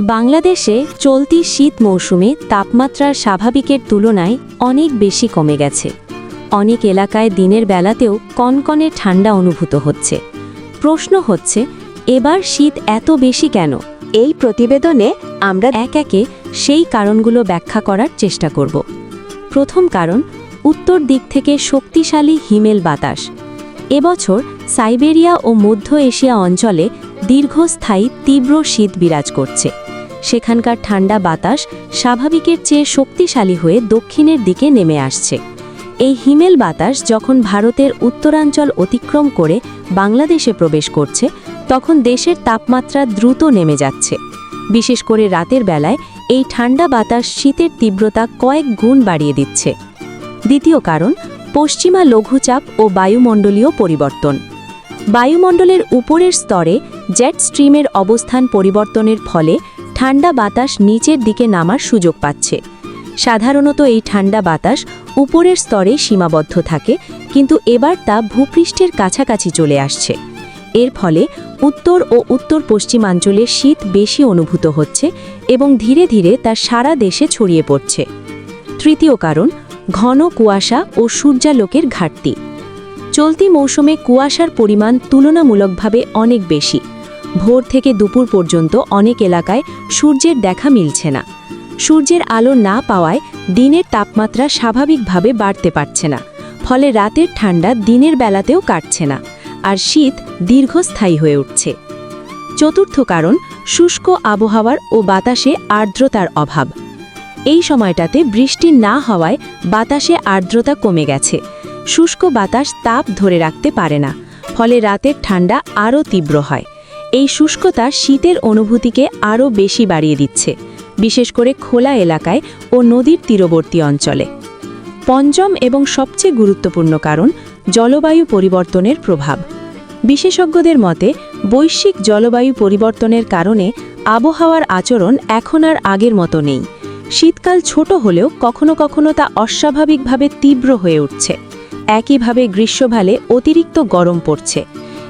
বাংলাদেশে চলতি শীত মৌসুমে তাপমাত্রার স্বাভাবিকের তুলনায় অনেক বেশি কমে গেছে। অনেক এলাকায় দিনের বেলাতেও কনকনে ঠান্ডা অনুভূত হচ্ছে। প্রশ্ন হচ্ছে এবার শীত এত বেশি কেন? এই প্রতিবেদনে আমরা এক একে সেই কারণগুলো ব্যাখ্যা করার চেষ্টা করব। প্রথম কারণ উত্তর দিক থেকে শক্তিশালী হিমেল বাতাস। এবছর সাইবেরিয়া ও মধ্য এশিয়া অঞ্চলে দীর্ঘস্থায়ী তীব্র শীত বিরাজ করছে। সেখানকার ঠান্ডা বাতাস স্বাভাবিকের চেয়ে শক্তিশালী হয়ে দক্ষিণের দিকে নেমে আসছে। এই হিমেল বাতাস যখন ভারতের উত্তরাঞ্চল অতিক্রম করে বাংলাদেশে প্রবেশ করছে, তখন দেশের তাপমাত্রা দ্রুত নেমে যাচ্ছে। বিশেষ করে রাতের বেলায় এই ঠান্ডা বাতাস শীতের তীব্রতা কয়েক গুণ বাড়িয়ে দিচ্ছে। দ্বিতীয় কারণ, পশ্চিমা লঘুচাপ ও বায়ুমণ্ডলীয় পরিবর্তন। বায়ুমণ্ডলের উপরের স্তরে জেট স্ট্রিমের অবস্থান পরিবর্তনের ফলে ঠান্ডা বাতাস নিচের দিকে নামার সুযোগ পাচ্ছে। সাধারণত এই ঠান্ডা বাতাস উপরের স্তরে সীমাবদ্ধ থাকে, কিন্তু এবার তা ভূপৃষ্ঠের কাছাকাছি চলে আসছে। এর ফলে উত্তর ও উত্তর পশ্চিমাঞ্চলে শীত বেশি অনুভূত হচ্ছে এবং ধীরে ধীরে তা সারা দেশে ছড়িয়ে পড়ছে। তৃতীয় কারণ, ঘন কুয়াশা ও সূর্যালোকের ঘাটতি। চলতি মৌসুমে কুয়াশার পরিমাণ তুলনামূলকভাবে অনেক বেশি। ভোর থেকে দুপুর পর্যন্ত অনেক এলাকায় সূর্যের দেখা মিলছে না। সূর্যের আলো না পাওয়ায় দিনের তাপমাত্রা স্বাভাবিকভাবে বাড়তে পারছে না, ফলে রাতের ঠান্ডা দিনের বেলাতেও কাটছে না আর শীত দীর্ঘস্থায়ী হয়ে উঠছে। চতুর্থ কারণ, শুষ্ক আবহাওয়ার ও বাতাসে আর্দ্রতার অভাব। এই সময়টাতে বৃষ্টি না হওয়ায় বাতাসে আর্দ্রতা কমে গেছে। শুষ্ক বাতাস তাপ ধরে রাখতে পারে না, ফলে রাতের ঠান্ডা আরও তীব্র হয়। এই শুষ্কতা শীতের অনুভূতিকে আরও বেশি বাড়িয়ে দিচ্ছে, বিশেষ করে খোলা এলাকায় ও নদীর তীরবর্তী অঞ্চলে। পঞ্চম এবং সবচেয়ে গুরুত্বপূর্ণ কারণ জলবায়ু পরিবর্তনের প্রভাব। বিশেষজ্ঞদের মতে, বৈশ্বিক জলবায়ু পরিবর্তনের কারণে আবহাওয়ার আচরণ এখন আর আগের মতো নেই। শীতকাল ছোট হলেও কখনো কখনো তা অস্বাভাবিকভাবে তীব্র হয়ে উঠছে। একইভাবে গ্রীষ্মকালে অতিরিক্ত গরম পড়ছে।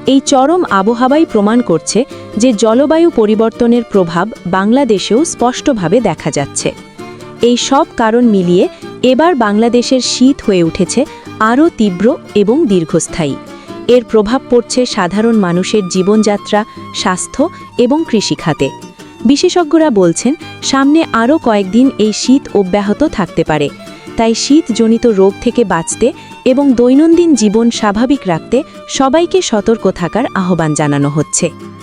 এই চরম আবহাওয়াই প্রমাণ করছে যে জলবায়ু পরিবর্তনের প্রভাব বাংলাদেশেও স্পষ্টভাবে দেখা যাচ্ছে। এই সব কারণ মিলিয়ে এবার বাংলাদেশের শীত হয়ে উঠেছে আরও তীব্র এবং দীর্ঘস্থায়ী। এর প্রভাব পড়ছে সাধারণ মানুষের জীবনযাত্রা, স্বাস্থ্য এবং কৃষিখাতে। বিশেষজ্ঞরা বলছেন, সামনে আরও কয়েকদিন এই শীত অব্যাহত থাকতে পারে। তাই শীতজনিত রোগ থেকে বাঁচতে এবং দৈনন্দিন জীবন স্বাভাবিক রাখতে সবাইকে সতর্ক থাকার আহ্বান জানানো হচ্ছে।